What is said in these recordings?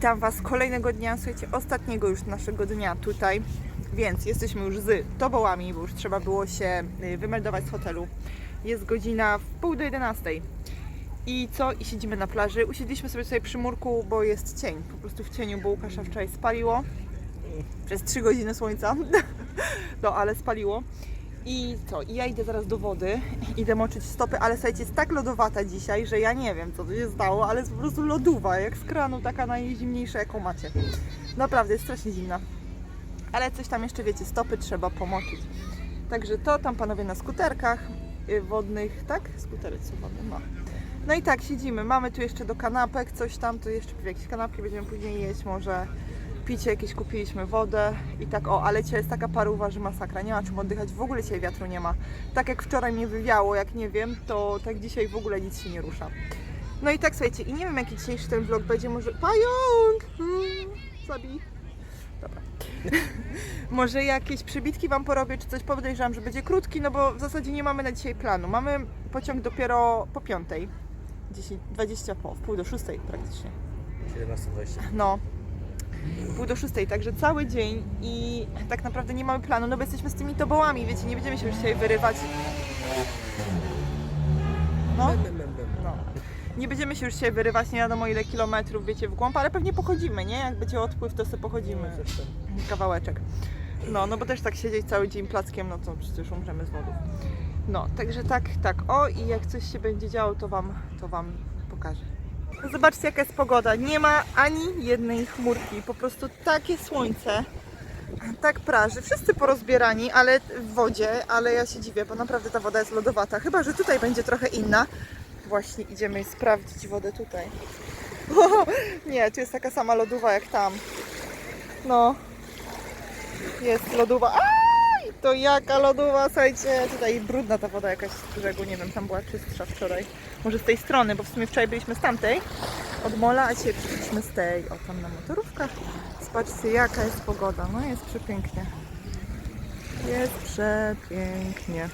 Witam Was kolejnego dnia, słuchajcie, ostatniego już naszego dnia tutaj, więc jesteśmy już z tobołami, bo już trzeba było się y, wymeldować z hotelu. Jest godzina w pół do 11. I co? I siedzimy na plaży. Usiedliśmy sobie tutaj przy murku, bo jest cień. Po prostu w cieniu, bo Łukasza wczoraj spaliło. Przez 3 godziny słońca. No, ale spaliło. I co? I ja idę zaraz do wody, idę moczyć stopy, ale słuchajcie, jest tak lodowata dzisiaj, że ja nie wiem, co tu się stało, ale jest po prostu lodowa, jak z kranu, taka najzimniejsza, jaką macie. Naprawdę, jest strasznie zimna. Ale coś tam jeszcze, wiecie, stopy trzeba pomoczyć. Także to, tam panowie na skuterkach y, wodnych, tak? Skutery są wodne, no. No i tak, siedzimy. Mamy tu jeszcze do kanapek coś tam, tu jeszcze jakieś kanapki będziemy później jeść, może picie jakieś kupiliśmy, wodę i tak o, ale dzisiaj jest taka paruwa, że masakra, nie ma czym oddychać, w ogóle dzisiaj wiatru nie ma. Tak jak wczoraj mnie wywiało, jak nie wiem, to tak dzisiaj w ogóle nic się nie rusza. No i tak słuchajcie, i nie wiem jaki dzisiejszy ten vlog będzie, może... Pająk! Mm, zabij. Dobra. może jakieś przybitki Wam porobię, czy coś podejrzewam, że będzie krótki, no bo w zasadzie nie mamy na dzisiaj planu. Mamy pociąg dopiero po piątej. 10, 20 po, w pół do szóstej praktycznie. 17.20. No, pół do szóstej, także cały dzień i tak naprawdę nie mamy planu, no bo jesteśmy z tymi tobołami, wiecie, nie będziemy się już dzisiaj wyrywać. No, no. Nie będziemy się już dzisiaj wyrywać, nie wiadomo ile kilometrów, wiecie, w głąb, ale pewnie pochodzimy, nie? Jak będzie odpływ, to sobie pochodzimy kawałeczek. No, no bo też tak siedzieć cały dzień plackiem, no to przecież umrzemy z wodów. No, także tak, tak. O, i jak coś się będzie działo, to wam, to wam pokażę. Zobaczcie jaka jest pogoda. Nie ma ani jednej chmurki. Po prostu takie słońce. Tak praży. Wszyscy porozbierani, ale w wodzie, ale ja się dziwię, bo naprawdę ta woda jest lodowata. Chyba, że tutaj będzie trochę inna. Właśnie idziemy sprawdzić wodę tutaj. O, nie, tu jest taka sama lodowa jak tam. No. Jest lodowa. Aj! To jaka lodowa, słuchajcie. Tutaj brudna ta woda jakaś z brzegu, nie wiem, tam była czystsza wczoraj. Może z tej strony, bo w sumie wczoraj byliśmy z tamtej, od mola, a dzisiaj przyszliśmy z tej, o tam na motorówkach. Zobaczcie jaka jest pogoda, no jest przepięknie. Jest przepięknie.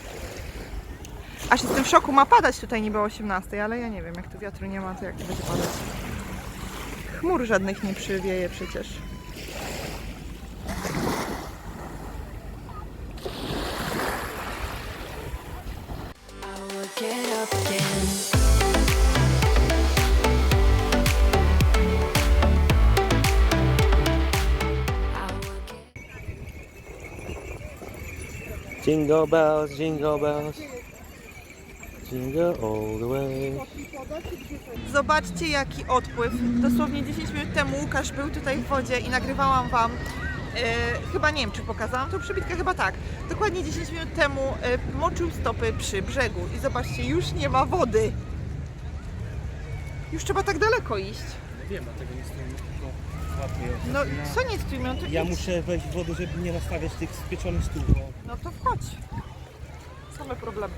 Aż jestem w szoku, ma padać tutaj niby o 18, ale ja nie wiem, jak tu wiatru nie ma, to jak to będzie padać. Chmur żadnych nie przywieje przecież. Get up again. Jingle bells, jingle bells. Jingle all the way. Zobaczcie jaki odpływ. Dosłownie 10 minut temu Łukasz był tutaj w wodzie i nagrywałam Wam. E, chyba nie wiem, czy pokazałam tą przybitkę, chyba tak. Dokładnie 10 minut temu e, moczył stopy przy brzegu. I zobaczcie, już nie ma wody. Już trzeba tak daleko iść. Wiem, dlatego nie stoimy, tylko łapię. No co nie stujmy, to Ja idź. muszę wejść w wodę, żeby nie nastawiać tych spieczonych stóp, bo No to wchodź. Same problemy.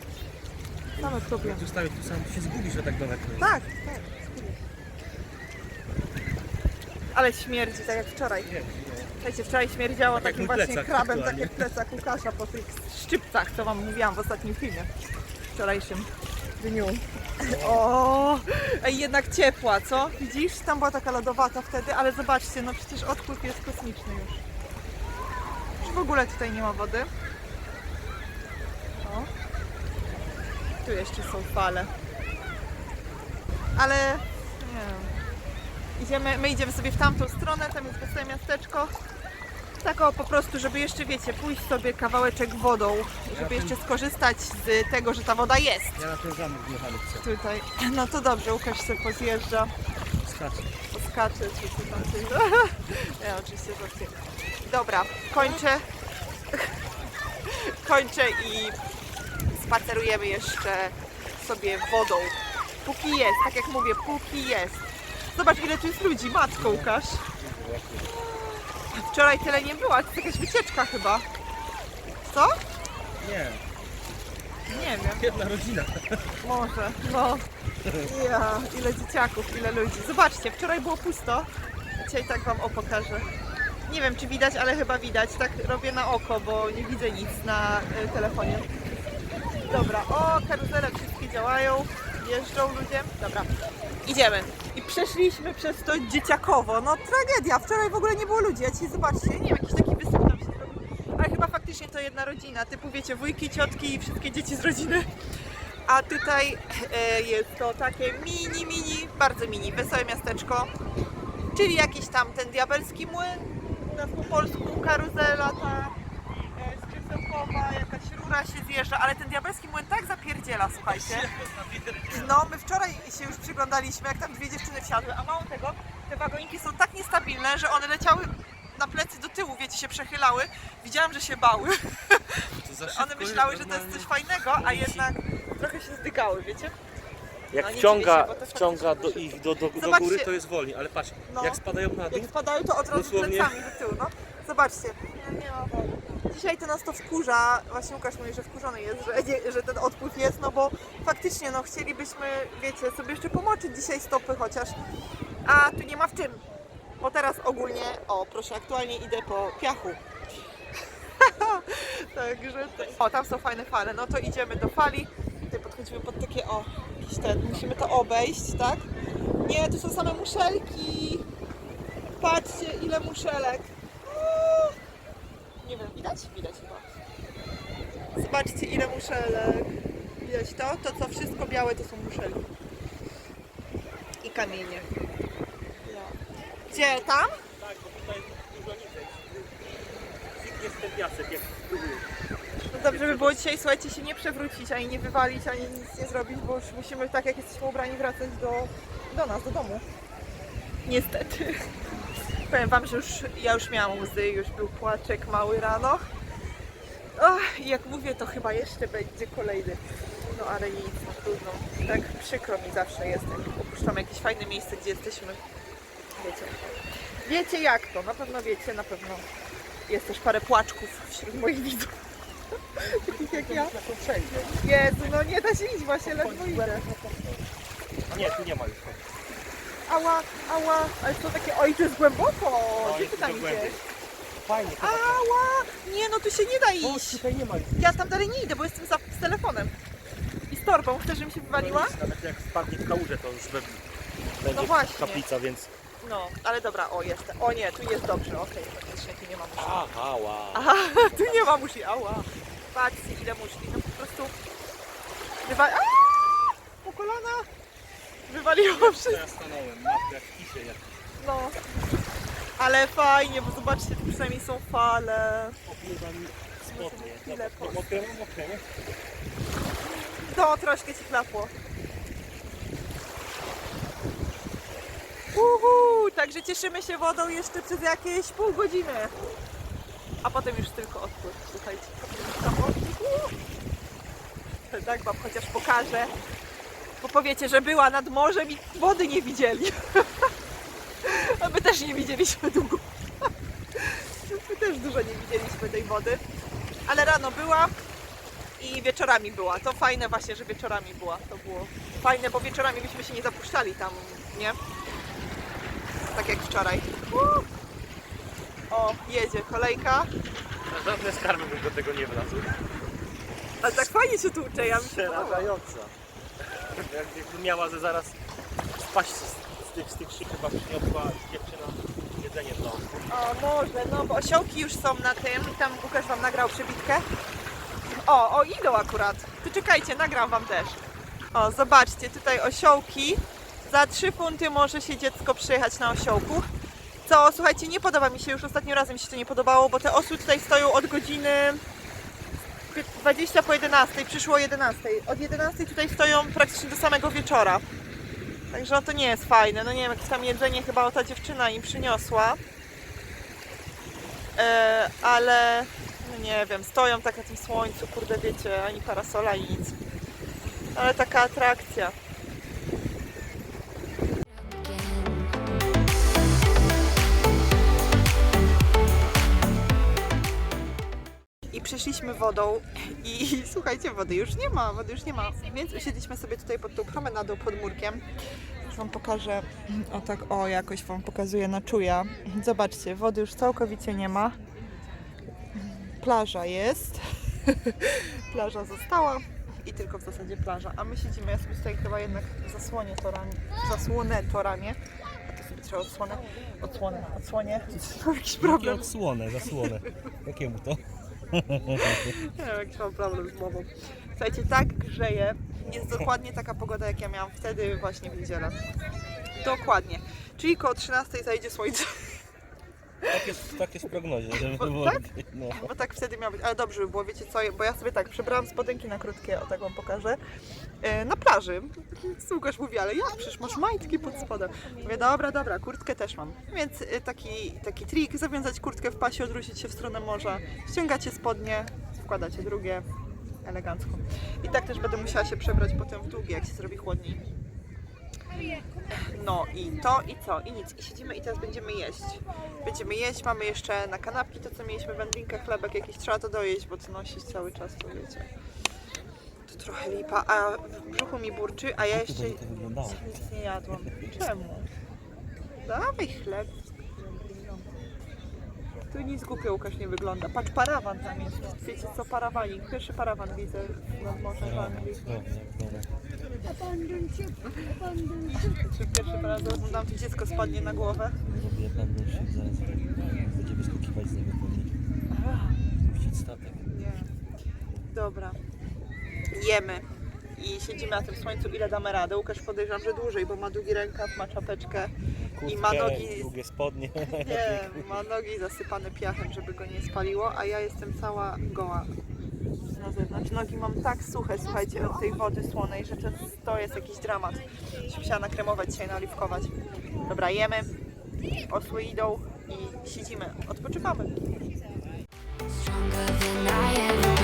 Same problemy. jak zostawię tu sam, się zgubisz, że tak daleko jest. Tak, tak. Ale śmierdzi, tak jak wczoraj. Słuchajcie, wczoraj śmierdziało Tak jak takim mój właśnie plecak krabem, tak aktualnie. jak plecak Łukasza po tych szczypcach, co Wam mówiłam w ostatnim filmie. Wczorajszym dniu. O, ej, jednak ciepła, co? Widzisz? Tam była taka lodowata wtedy, ale zobaczcie, no przecież odpływ jest kosmiczny już. Już w ogóle tutaj nie ma wody. O. Tu jeszcze są fale. Ale nie wiem. Idziemy, my idziemy sobie w tamtą stronę, tam jest wesołe miasteczko. Tak o, po prostu, żeby jeszcze, wiecie, pójść sobie kawałeczek wodą, żeby jeszcze skorzystać z tego, że ta woda jest Ja na ten zamek wjechany chcę. tutaj. No to dobrze, Łukasz sobie pozjeżdża, Skaczę. poskacze, czy co tam. Ja oczywiście żartuję. Dobra, kończę. Kończę i spacerujemy jeszcze sobie wodą. Póki jest, tak jak mówię, póki jest. Zobacz ile tu jest ludzi, matko Łukasz. Wczoraj tyle nie było, ale to jakaś wycieczka chyba. Co? Nie, Nie wiem. jedna rodzina. Może, no. Ja, ile dzieciaków, ile ludzi. Zobaczcie, wczoraj było pusto. Dzisiaj tak wam o pokażę. Nie wiem, czy widać, ale chyba widać. Tak robię na oko, bo nie widzę nic na y, telefonie. Dobra, o, karuzele wszystkie działają. Jeżdżą ludzie. Dobra, idziemy. I przeszliśmy przez to dzieciakowo. No tragedia, wczoraj w ogóle nie było ludzi. Ja dzisiaj zobaczcie, nie wiem, jakiś taki wysyp tam się zrobił. Ale chyba faktycznie to jedna rodzina. Typu wiecie, wujki, ciotki i wszystkie dzieci z rodziny. A tutaj e, jest to takie mini, mini, bardzo mini, wesołe miasteczko. Czyli jakiś tam ten diabelski młyn, u nas po polsku karuzela ta e, skrzydełkowa, jakaś rura się zjeżdża, ale ten diabelski młyn tak zapierdziela, słuchajcie. No, my wczoraj się już przyglądaliśmy, jak tam dwie dziewczyny wsiadły, a mało tego, te wagoniki są tak niestabilne, że one leciały na plecy do tyłu, wiecie, się przechylały. Widziałam, że się bały. One myślały, że to jest coś fajnego, a jednak trochę się zdygały, wiecie? Jak No, nie wciąga, dziwię się, bo to wciąga do faktycznie ich do, do, do Zobaczcie. góry, to jest wolniej, ale patrz, No. jak spadają na dół, Jak spadają, to od razu Dosłownie. plecami do tyłu, no. Zobaczcie. Dzisiaj to nas to wkurza, właśnie Łukasz mówi, że wkurzony jest, że, nie, że ten odpływ jest, no bo faktycznie, no chcielibyśmy, wiecie, sobie jeszcze pomoczyć dzisiaj stopy chociaż, a tu nie ma w czym. Bo teraz ogólnie, o proszę, aktualnie idę po piachu. Także, to... o tam są fajne fale, no to idziemy do fali. Tutaj podchodzimy pod takie, o, jakiś ten, musimy to obejść, tak? Nie, tu są same muszelki. Patrzcie, ile muszelek. Nie wiem, widać? Widać chyba. Zobaczcie, ile muszelek. Widać to? To, co wszystko białe, to są muszelki. I kamienie. No. Gdzie? Tam? tak, bo tutaj dużo niżej. Jest ten piasek, jak. No dobrze by było dzisiaj, słuchajcie, się nie przewrócić, ani nie wywalić, ani nic nie zrobić, bo już musimy, tak jak jesteśmy ubrani, wracać do, do nas, do domu. Niestety. Powiem wam, że już ja już miałam łzy, już był płaczek mały rano. Och, jak mówię, to chyba jeszcze będzie kolejny. No ale nic, no trudno. Tak przykro mi zawsze jest, jak opuszczamy jakieś fajne miejsce, gdzie jesteśmy. Wiecie. Wiecie jak to, na pewno wiecie, na pewno jest też parę płaczków wśród moich widzów. Takich jak ja. Jezu, no nie da się iść właśnie, ledwo idę. Nie, tu nie ma już. Ała, ała, ale to takie, oj, to jest głęboko. Gdzie jest ty tam idziesz? Fajnie, to Ała, nie no tu się nie da iść. tutaj nie ma. Ja tam dalej nie idę, bo jestem za, z telefonem. I z torbą. Chcesz, żebym się wywaliła? Nawet jak spadnie w kałużę, to już be- będzie No właśnie. kaplica, więc... No, ale dobra, o jestem. O nie, tu jest dobrze, okej, faktycznie tu nie ma muszli. Aha, wow. Aha, tu nie ma muszli, ała. Patrzcie ile muszli, no po prostu wywali... Po kolana! Wywaliło wszystko. Ja stanąłem, matka jak jak No. Ale fajnie, bo zobaczcie, tu przynajmniej są fale. opływa mi spodnie. Dobra, Mokre, mokre, nie? To troszkę ci chlapło. Uhu, także cieszymy się wodą jeszcze przez jakieś pół godziny. A potem już tylko odpływ, słuchajcie. Tak wam chociaż pokażę. Bo powiecie, że była nad morzem i wody nie widzieli. A my też nie widzieliśmy długo. My też dużo nie widzieliśmy tej wody. Ale rano była, i wieczorami była. To fajne właśnie, że wieczorami była. To było fajne, bo wieczorami byśmy się nie zapuszczali tam, nie? Tak jak wczoraj. O, jedzie kolejka. Na żadne skarby bym do tego nie wlazł. Ale tak fajnie się tłucze, ja mi się podoba. Przerażająca. Jak, jakby miała ze zaraz spaść z, tych, z tych szyb, chyba przyniosła dziewczyna jedzenie w domu. O, może, no bo osiołki już są na tym. Tam Łukasz wam nagrał przebitkę. O, o, idą akurat. Tu czekajcie, nagram wam też. O, zobaczcie, tutaj osiołki. Za 3 funty może się dziecko przyjechać na osiołku. Co, słuchajcie, nie podoba mi się, już ostatnim razem mi się to nie podobało, bo te osły tutaj stoją od godziny 20 po 11, przyszło o 11. Od 11 tutaj stoją praktycznie do samego wieczora. Także no to nie jest fajne. No nie wiem, jakieś tam jedzenie chyba ta dziewczyna im przyniosła. E, ale no nie wiem, stoją tak na tym słońcu, kurde wiecie, ani parasola, ani nic. Ale taka atrakcja. Przeszliśmy wodą i słuchajcie, wody już nie ma, wody już nie ma. Więc usiedliśmy sobie tutaj pod tą promenadą pod murkiem. Już Wam pokażę, o tak, o jakoś Wam pokazuję na czuja. Zobaczcie, wody już całkowicie nie ma. Plaża jest. plaża została i tylko w zasadzie plaża. A my siedzimy, ja sobie tutaj chyba jednak zasłonię to ramię, zasłonę to ramię. A to sobie trzeba odsłonę, odsłonę, odsłonię. Jakiś Jakie problem. odsłonę, zasłonę. Jakiemu to? Nie wiem, jakiś mam problem z mową. Słuchajcie, tak grzeje. Jest dokładnie taka pogoda, jak ja miałam wtedy właśnie w niedzielę. Dokładnie. Czyli koło 13 zajdzie słońce. Tak jest, tak jest w prognozie, żeby było Tak? No. Bo tak wtedy miało być. Ale dobrze by było, wiecie co? Bo ja sobie tak przebrałam spodenki na krótkie, o tak wam pokażę. e, Na plaży. Słuchasz mówi, ale jak? Przecież masz majtki pod spodem. Mówię, dobra, dobra, kurtkę też mam. Więc e, taki, taki trik, zawiązać kurtkę w pasie, odwrócić się w stronę morza, ściągacie spodnie, wkładacie drugie, elegancko. I tak też będę musiała się przebrać potem w długie, jak się zrobi chłodniej. No i to i co? I nic. I siedzimy i teraz będziemy jeść. Będziemy jeść, mamy jeszcze na kanapki to co mieliśmy, wędlinkę, chlebek jakiś, trzeba to dojeść, bo to nosić cały czas, to wiecie. To trochę lipa, a w brzuchu mi burczy, a ja jeszcze nic nie jadłam. Czemu? Dawaj chleb. Tu nic głupio Łukasz nie wygląda. Patrz, parawan tam jest. Wiecie co, parawanik. Pierwszy parawan widzę nad morzem w Anglii. Czy pierwszy parawan, oglądam, to dziecko spadnie na głowę. Robię abandonship, zaraz będzie wyskakiwać z niego pewnie. Puścić statek. Nie. Dobra. Jemy. I siedzimy na tym słońcu, ile damy radę. Łukasz podejrzewam, że dłużej, bo ma długi rękaw, ma czapeczkę. I ma Kurtkę, nogi- Długie spodnie. Nie, ma nogi zasypane piachem, żeby go nie spaliło, a ja jestem cała goła na zewnątrz. Nogi mam tak suche, słuchajcie, od tej wody słonej, że to, to jest jakiś dramat. Się musiała nakremować dzisiaj, naoliwkować. Dobra, jemy, osły idą i siedzimy, odpoczywamy. Stronger than I ever